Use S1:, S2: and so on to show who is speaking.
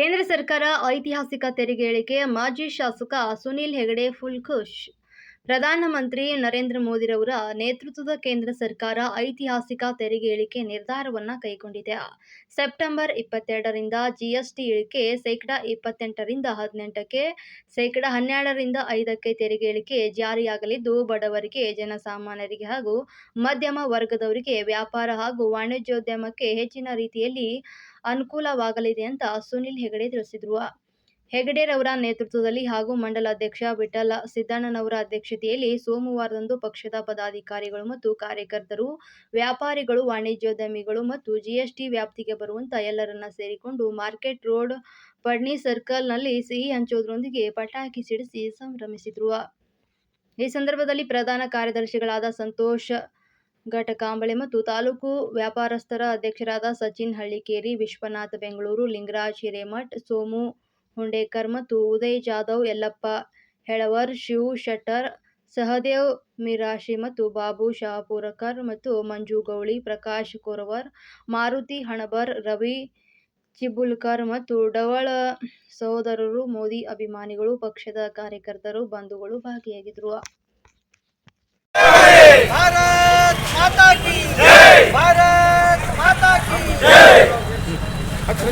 S1: ಕೇಂದ್ರ ಸರ್ಕಾರ ಐತಿಹಾಸಿಕ ತೆರಿಗೆ ಇಳಿಕೆ ಮಾಜಿ ಶಾಸಕ ಸುನಿಲ್ ಹೆಗಡೆ ಫುಲ್ ಖುಷ್. ಪ್ರಧಾನಮಂತ್ರಿ ನರೇಂದ್ರ ಮೋದಿರವರ ನೇತೃತ್ವದ ಕೇಂದ್ರ ಸರ್ಕಾರ ಐತಿಹಾಸಿಕ ತೆರಿಗೆ ಇಳಿಕೆ ನಿರ್ಧಾರವನ್ನು ಕೈಗೊಂಡಿದೆ. ಸೆಪ್ಟೆಂಬರ್ ಇಪ್ಪತ್ತೆರಡರಿಂದ ಜಿಎಸ್ಟಿ ಇಳಿಕೆ, ಶೇಕಡಾ ಇಪ್ಪತ್ತೆಂಟರಿಂದ ಹದಿನೆಂಟಕ್ಕೆ, ಶೇಕಡಾ ಹನ್ನೆರಡರಿಂದ ಐದಕ್ಕೆ ತೆರಿಗೆ ಇಳಿಕೆ ಜಾರಿಯಾಗಲಿದ್ದು, ಬಡವರಿಗೆ, ಜನಸಾಮಾನ್ಯರಿಗೆ ಹಾಗೂ ಮಧ್ಯಮ ವರ್ಗದವರಿಗೆ ವ್ಯಾಪಾರ ಹಾಗೂ ವಾಣಿಜ್ಯೋದ್ಯಮಕ್ಕೆ ಹೆಚ್ಚಿನ ರೀತಿಯಲ್ಲಿ ಅನುಕೂಲವಾಗಲಿದೆ ಅಂತ ಸುನಿಲ್ ಹೆಗಡೆ ತಿಳಿಸಿದರು. ಹೆಗಡೆರವರ ನೇತೃತ್ವದಲ್ಲಿ ಹಾಗೂ ಮಂಡಲಾಧ್ಯಕ್ಷ ವಿಠಲ ಸಿದ್ದಣ್ಣನವರ ಅಧ್ಯಕ್ಷತೆಯಲ್ಲಿ ಸೋಮವಾರದಂದು ಪಕ್ಷದ ಪದಾಧಿಕಾರಿಗಳು ಮತ್ತು ಕಾರ್ಯಕರ್ತರು, ವ್ಯಾಪಾರಿಗಳು, ವಾಣಿಜ್ಯೋದ್ಯಮಿಗಳು ಮತ್ತು ಜಿಎಸ್ಟಿ ವ್ಯಾಪ್ತಿಗೆ ಬರುವಂತ ಎಲ್ಲರನ್ನ ಸೇರಿಕೊಂಡು ಮಾರ್ಕೆಟ್ ರೋಡ್ ಪಡ್ನಿ ಸರ್ಕಲ್ನಲ್ಲಿ ಸಿಹಿ ಹಂಚೋದ್ರೊಂದಿಗೆ ಪಟಾಕಿ ಸಿಡಿಸಿ ಸಂಭ್ರಮಿಸಿದ್ರು. ಈ ಸಂದರ್ಭದಲ್ಲಿ ಪ್ರಧಾನ ಕಾರ್ಯದರ್ಶಿಗಳಾದ ಸಂತೋಷ ಘಟಕಾಂಬಳೆ ಮತ್ತು ತಾಲೂಕು ವ್ಯಾಪಾರಸ್ಥರ ಅಧ್ಯಕ್ಷರಾದ ಸಚಿನ್ ಹಳ್ಳಿಕೇರಿ, ವಿಶ್ವನಾಥ್ ಬೆಂಗಳೂರು, ಲಿಂಗರಾಜ್ ಹಿರೇಮಠ್, ಸೋಮು ಹುಂಡೇಕರ್ ಮತ್ತು ಉದಯ್ ಜಾಧವ್, ಯಲ್ಲಪ್ಪ ಹೆಳವರ್, ಶಿವ್ ಶೆಟ್ಟರ್, ಸಹದೇವ್ ಮಿರಾಶಿ ಮತ್ತು ಬಾಬು ಶಹಾಪುರಕರ್ ಮತ್ತು ಮಂಜು ಗೌಳಿ, ಪ್ರಕಾಶ್ ಕೊರವರ್, ಮಾರುತಿ ಹಣಬರ್, ರವಿ ಚಿಬುಲ್ಕರ್ ಮತ್ತು ಡವಳ ಸಹೋದರರು, ಮೋದಿ ಅಭಿಮಾನಿಗಳು, ಪಕ್ಷದ ಕಾರ್ಯಕರ್ತರು, ಬಂಧುಗಳು ಭಾಗಿಯಾಗಿದ್ದರು
S2: అక్కడ